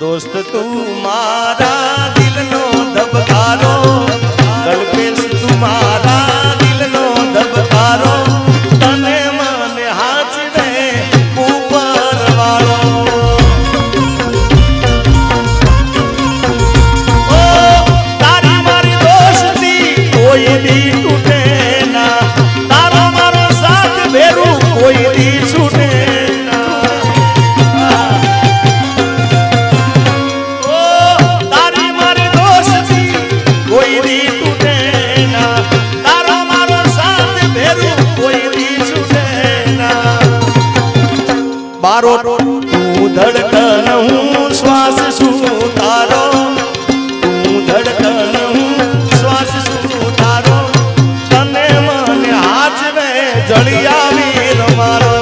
દોસ્ત તું મારા બારો તું ધડકન હું શ્વાસ છું તારો? તું ધડકન હું શ્વાસ છું તારો? તને મને હાચવે જળિયા વીર મારો.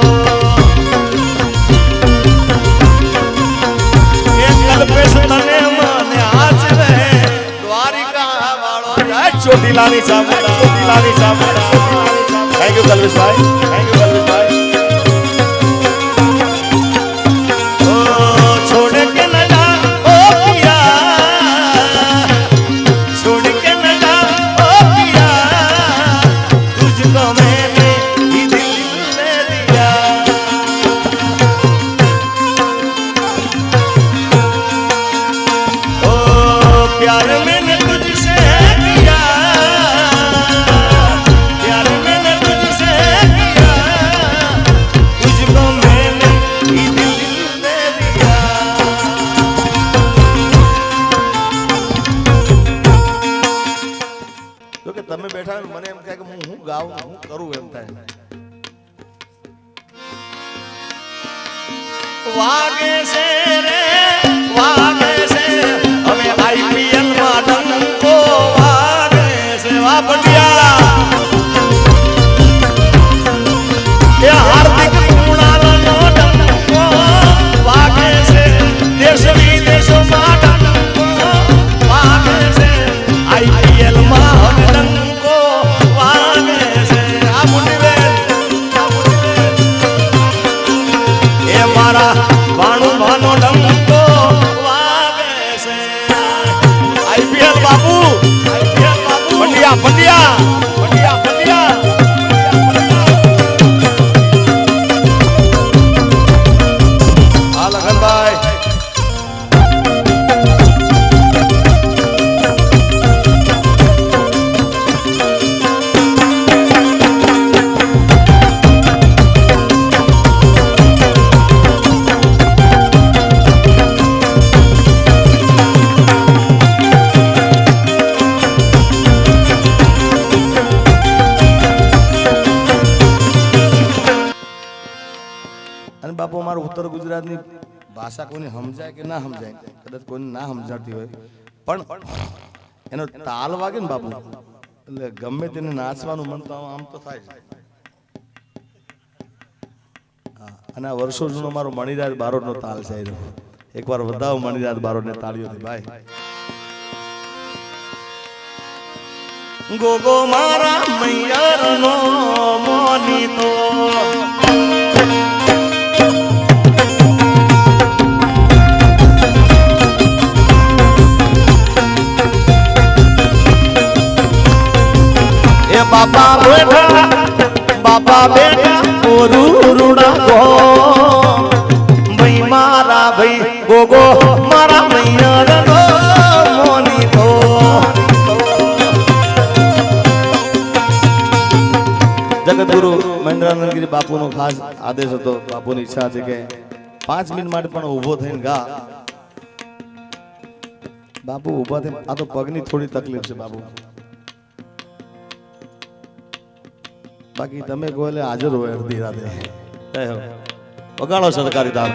ચોટીલાની સામે ચોટીલાની સામે થેન્ક યુ કલ્પેશભાઈ. થેન્ક યુ વાગે સમજાય કે ના સમજાય. કદાચ કોઈને ના સમજાતી હોય. પણ એનો તાલ વાગે ને બાપુ. એટલે ગમે તેને નાચવાનું મન તો આમ તો થાય જ. અને આ વર્ષો જૂનો મારો મણિરાજ બારોટનો તાલ છે. એકવાર વધાવો મણિરાજ બારોટને તાળીઓથી. ભાઈ ગોગો મારા મૈયરનો મોનીતો એ બાપા બેઠા બાપા બેઠા ઓરું રૂડા ગો. ભાઈ મારા ભાઈ ગોગો, મારા મૈયરનો મોની તો જગતગુરુ મહેન્દ્રાનંદગીરી બાપુનો ખાસ આદેશ હતો. બાપુની ઈચ્છા હતી કે પાંચ મિનિટ માટે પણ ઊભો થઈને ગા. બાપુ ઊભા થઈને, આ તો પગની થોડી તકલીફ છે બાપુ. બાકી તમે કોઈ હાજર હોય અડધી રાતે. વગાડો સરકારી દામ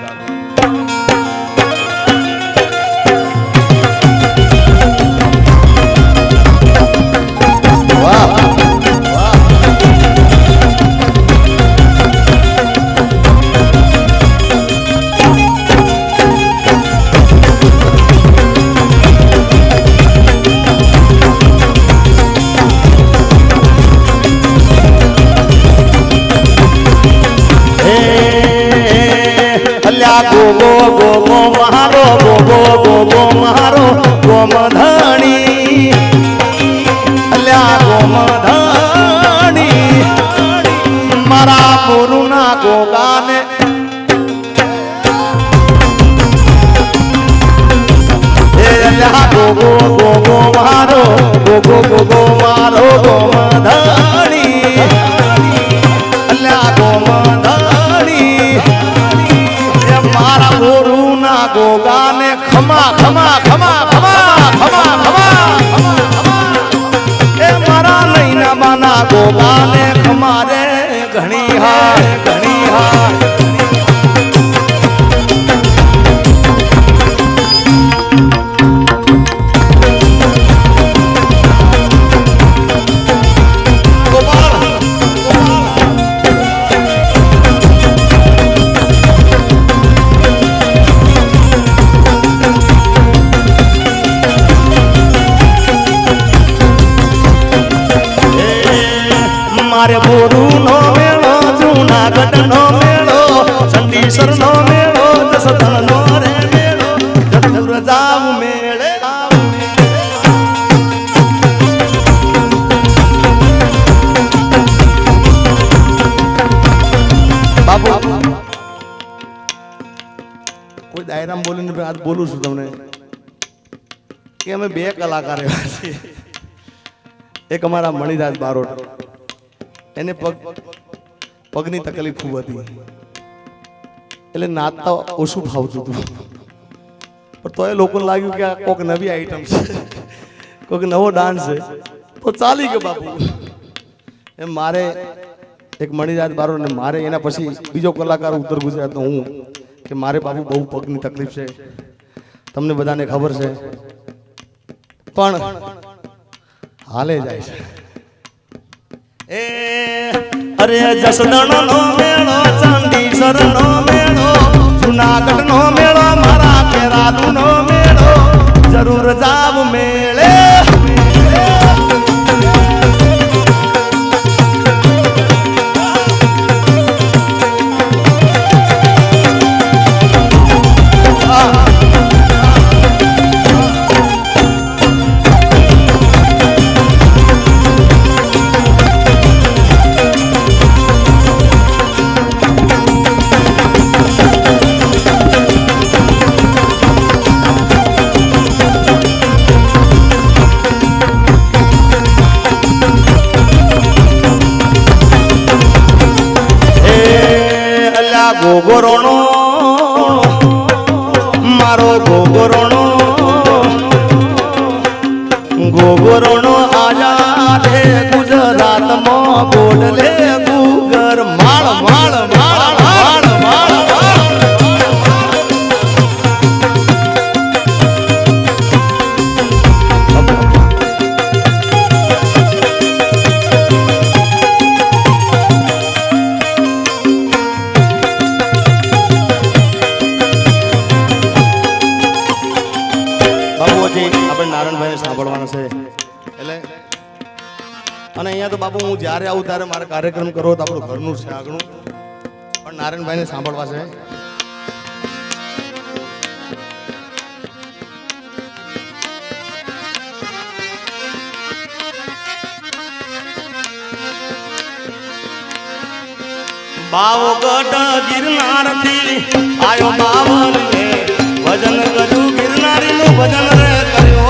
મારો ગોગો ગોગો મારો, ગોમધણી. અલ્યા, ગોમધણી. મારા ગુરુના ગોગાને. ગોગો ગોગો મારો ગોગો ગોગો મારો ગોમધણી બે કલાકાર એવા છે. એક અમારા મણિરાજ બારોટ. એને પગ પગની તકલીફ ખૂબ હતી. એટલે નાચતા ઓછું ફાવતું હતું. પણ તોય લોકોને લાગ્યું કે આ કોઈક નવી આઈટમ છે. કોઈક નવો ડાન્સ છે. તો ચાલી ગયો બાપુ. એમ મારે એક મણિરાજ બારોટ ને મારે એના પછી બીજો કલાકાર ઉત્તર ગુજરાતનો હું, કે મારે બાપુ બહુ પગની તકલીફ છે. તમને બધાને ખબર છે. પણ હાલે જાય. છે એ અરે જસદણ નો મેળો ચાંદી સરનો મેળો જુનાગઢ નો મેળો મારા કેરાલુ નો મેળો જરૂર જાવ મેળે. મારો ગોગોરોણો. ગોગોરોણો આઝાદ હે ગુજરાતમાં બોડલે ગુગર. માળ માળ માળ માળ. હું જ્યારે આવું ત્યારે મારે કાર્યક્રમ કરવો તો આપણું ઘરનું છે આગળનું. પણ નારાયણભાઈને સાંભળવા છે. બાવગઢ ગિરનારથી આયો બાવન ભજન કર્યું ગિરનારી નું ભજન રે કર્યું.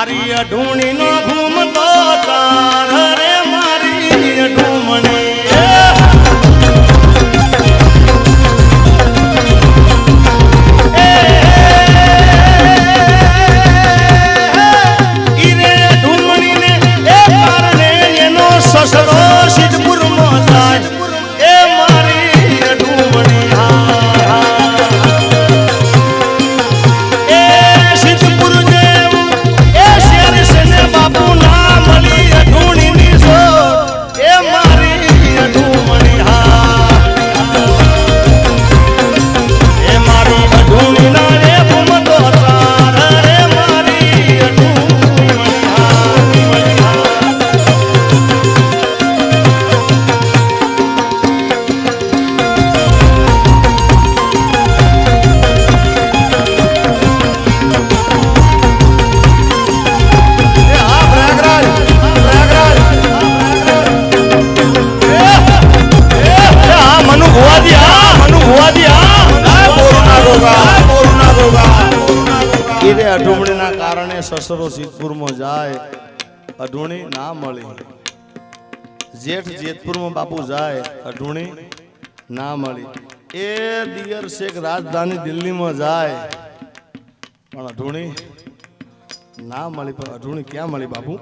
મારી અઢૂણી નો કારણે સિદ્ધપુરમાં જાય, અઢુણી ના મળી. જેઠ જેતપુરમાં બાપુ જાય, અઢુણી ના મળી. એ દિયર શેખ રાજધાની દિલ્હીમાં જાય, પણ અઢુણી ના મળી. પણ અઢુણી ક્યાં મળી બાપુ?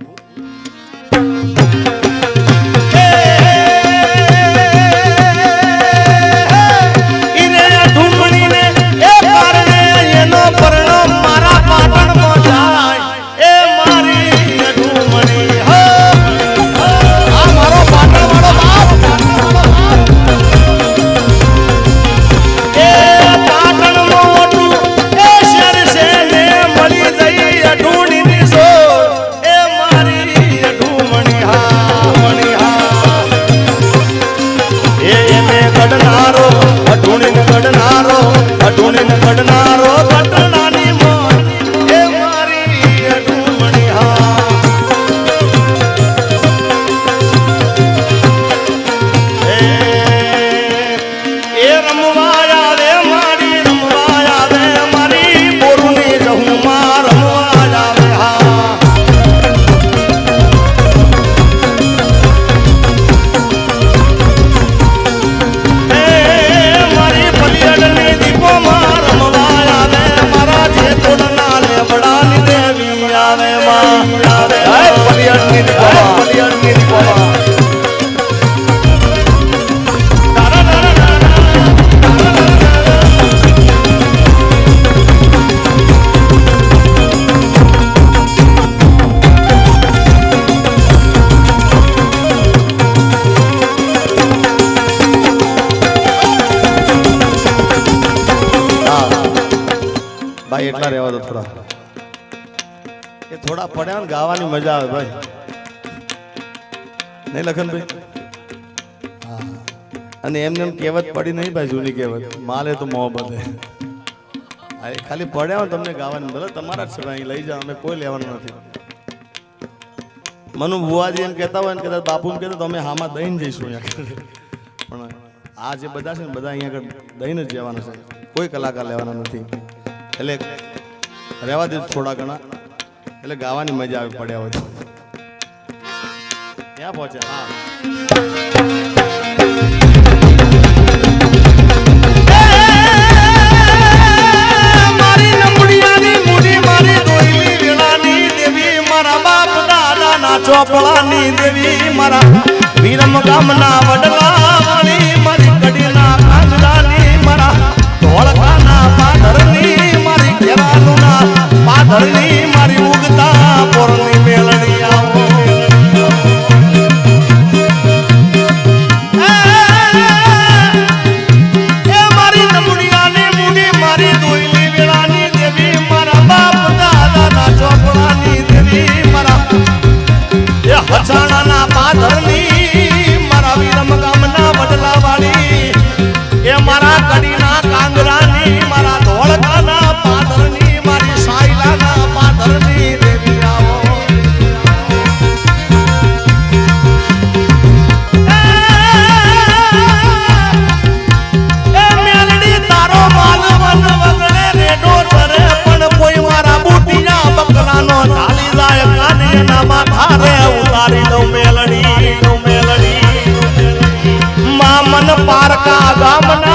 મજા આવે ભાઈ. નહીં લખનભાઈ અને એમને એમ કહેવત પડી નહીં ભાઈ, જૂની કહેવત. માલે તો મોહબત ખાલી પડ્યા હોય તમને ગાવાનું ભલે, તમારા જ છે લઈ જાઓ, અમે કોઈ લેવાનું નથી. મનુ બુવાજી એમ કહેતા હોય ને કદાચ બાપુ એમ કહેતા તો અમે હામાં દઈને જઈશું અહીંયા. પણ આ જે બધા છે ને, બધા અહીંયા આગળ દઈને જ જવાના છે. કોઈ કલાકાર લેવાના નથી. એટલે રહેવા દે થોડા ઘણા. એટલે ગાવાની મજા આવી પડે હોય ત્યાં પહોંચે હા. ચોપડાની દેવી, મારા વીરમ ગામના વડલા વાળી મારી કડીના કાંગડાની મારા ધોળકાના પાધરની મારી ઘેરાનુના પાધરની ના ગામના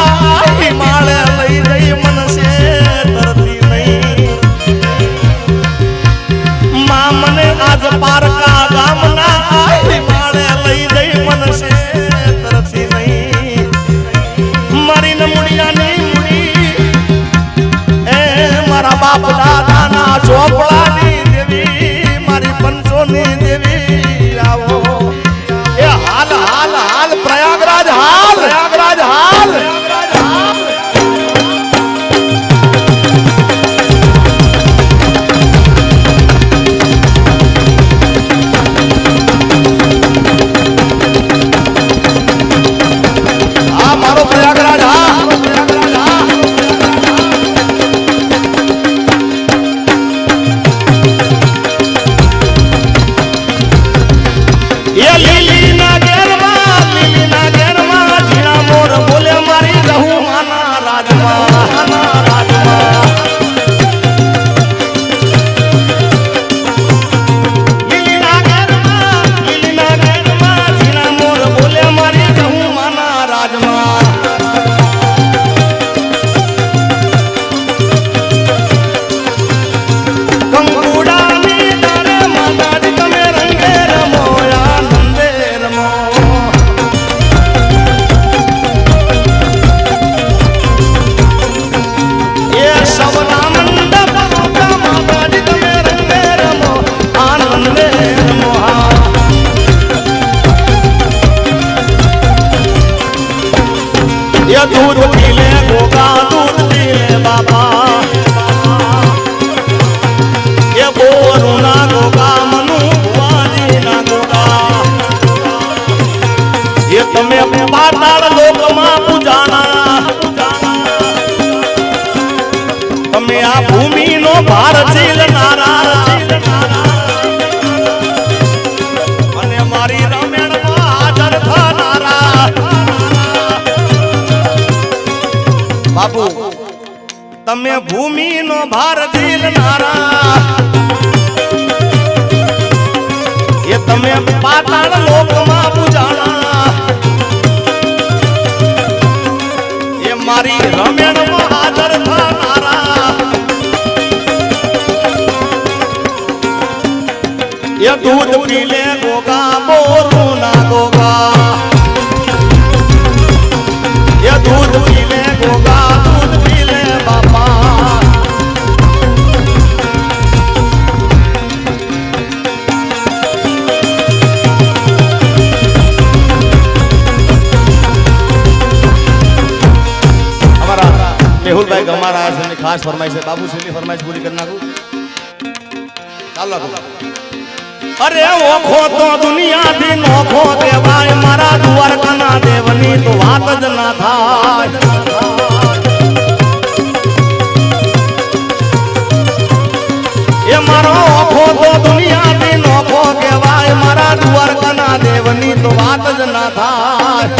બાબુ સુની ફરમાઈશ પૂરી કરી નાખું. ચાલો અરે ઓખો તો દુનિયા થી નોખો દેવાય મારા દ્વારકાના દેવની તો વાત જ ના થાય. એ મારો ઓખો તો દુનિયાથી નોખો કહેવાય, મારા દ્વારકાના દેવની તો વાત જ ના થાય.